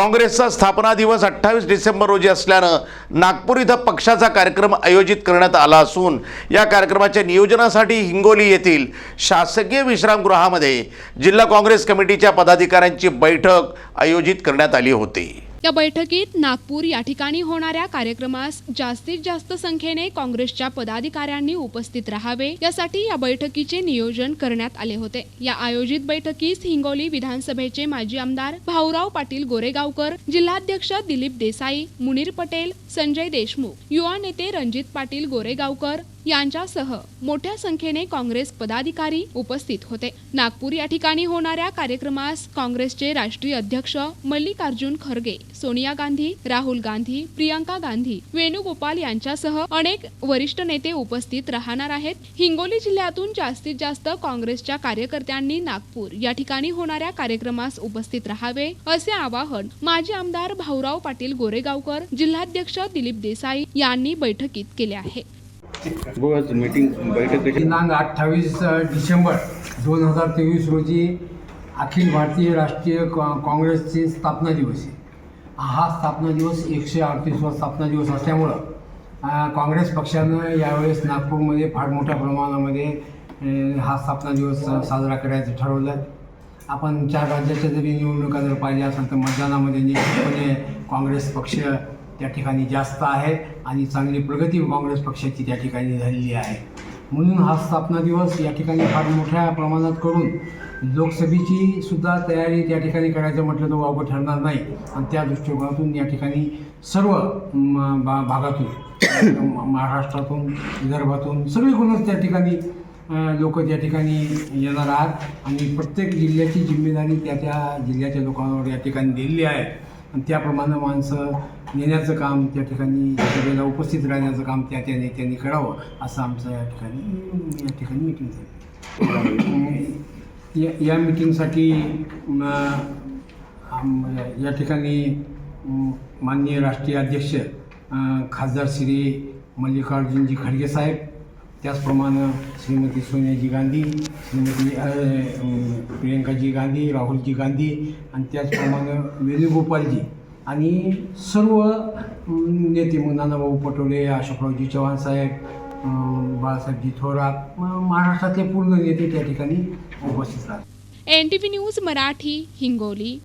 काँग्रेसचा स्थापना दिवस अठ्ठावीस डिसेंबर रोजी असल्यानं नागपूर इथं पक्षाचा कार्यक्रम आयोजित करण्यात आला असून या कार्यक्रमाच्या नियोजनासाठी हिंगोली येथील शासकीय विश्रामगृहामध्ये जिल्हा काँग्रेस कमिटीच्या पदाधिकाऱ्यांची बैठक आयोजित करण्यात आली होती. या बैठकीत नागपूर या ठिकाणी होणाऱ्या कार्यक्रमास जास्तीत जास्त संख्येने काँग्रेसच्या पदाधिकाऱ्यांनी उपस्थित राहावे. यासाठी या बैठकीचे नियोजन करण्यात आले होते. या आयोजित बैठकीस हिंगोली विधानसभेचे माजी आमदार भाऊराव पाटील गोरेगावकर जिल्हाध्यक्ष दिलीप देसाई मुनीर पटेल संजय देशमुख युवा नेते रणजित पाटील गोरेगावकर यांच्यासह मोठ्या संख्येने काँग्रेस पदाधिकारी उपस्थित होते. नागपूर या ठिकाणी होणाऱ्या कार्यक्रमास काँग्रेसचे राष्ट्रीय अध्यक्ष मल्लिकार्जुन खरगे सोनिया गांधी राहुल गांधी प्रियंका गांधी वेणुगोपाल यांच्यासह अनेक वरिष्ठ नेते उपस्थित राहणार आहेत. हिंगोली जिल्ह्यातून जास्तीत जास्त काँग्रेसच्या कार्यकर्त्यांनी नागपूर या ठिकाणी होणाऱ्या कार्यक्रमास उपस्थित राहावे असे आवाहन माजी आमदार भाऊराव पाटील गोरेगावकर जिल्हाध्यक्ष दिलीप देसाई यांनी बैठकीत केले आहे. बोल मीटिंग बैठक दिनांक अठ्ठावीस डिसेंबर दोन हजार तेवीस रोजी अखिल भारतीय राष्ट्रीय काँ काँग्रेसचे स्थापना दिवस आहे. हा स्थापना दिवस एकशे अडतीसवा स्थापना दिवस असल्यामुळं काँग्रेस पक्षानं यावेळेस नागपूरमध्ये फार मोठ्या प्रमाणामध्ये हा स्थापना दिवस साजरा करायचं ठरवलं आपण चार राज्याच्या जरी निवडणुका जर पाहिल्या असेल तर मतदानामध्ये निश्चितपणे काँग्रेस पक्ष त्या ठिकाणी जास्त आहे आणि चांगली प्रगती काँग्रेस पक्षाची त्या ठिकाणी झालेली आहे. म्हणून हा स्थापना दिवस या ठिकाणी फार मोठ्या प्रमाणात करून लोकसभेची सुद्धा तयारी त्या ठिकाणी करायचं म्हटलं तर वावगं ठरणार नाही. आणि त्या दृष्टिकोनातून या ठिकाणी सर्व म, भा भागातून महाराष्ट्रातून विदर्भातून सगळीकडूनच त्या ठिकाणी लोक त्या ठिकाणी येणार आहात. आणि प्रत्येक जिल्ह्याची जिम्मेदारी त्या त्या जिल्ह्याच्या लोकांवर या ठिकाणी दिलेली आहे. आणि त्याप्रमाणे माणसं नेण्याचं काम त्या ठिकाणी सभेला उपस्थित राहण्याचं काम त्या त्या नेत्यांनी करावं असं आमचं या ठिकाणी या ठिकाणी मिटिंग झाली. या या मिटिंगसाठी या ठिकाणी माननीय राष्ट्रीय अध्यक्ष खासदार श्री मल्लिकार्जुनजी खडगे साहेब त्याचप्रमाणे श्रीमती सोनियाजी गांधी श्रीमती प्रियंकाजी गांधी राहुलजी गांधी आणि त्याचप्रमाणे वेणुगोपालजी आणि सर्व नेते मग नानाभाऊ पटोले अशोकरावजी चव्हाण साहेब बाळासाहेबजी थोरात महाराष्ट्रातले पूर्ण नेते त्या ठिकाणी उपस्थित राहतात. N T V news Marathi Hingoli.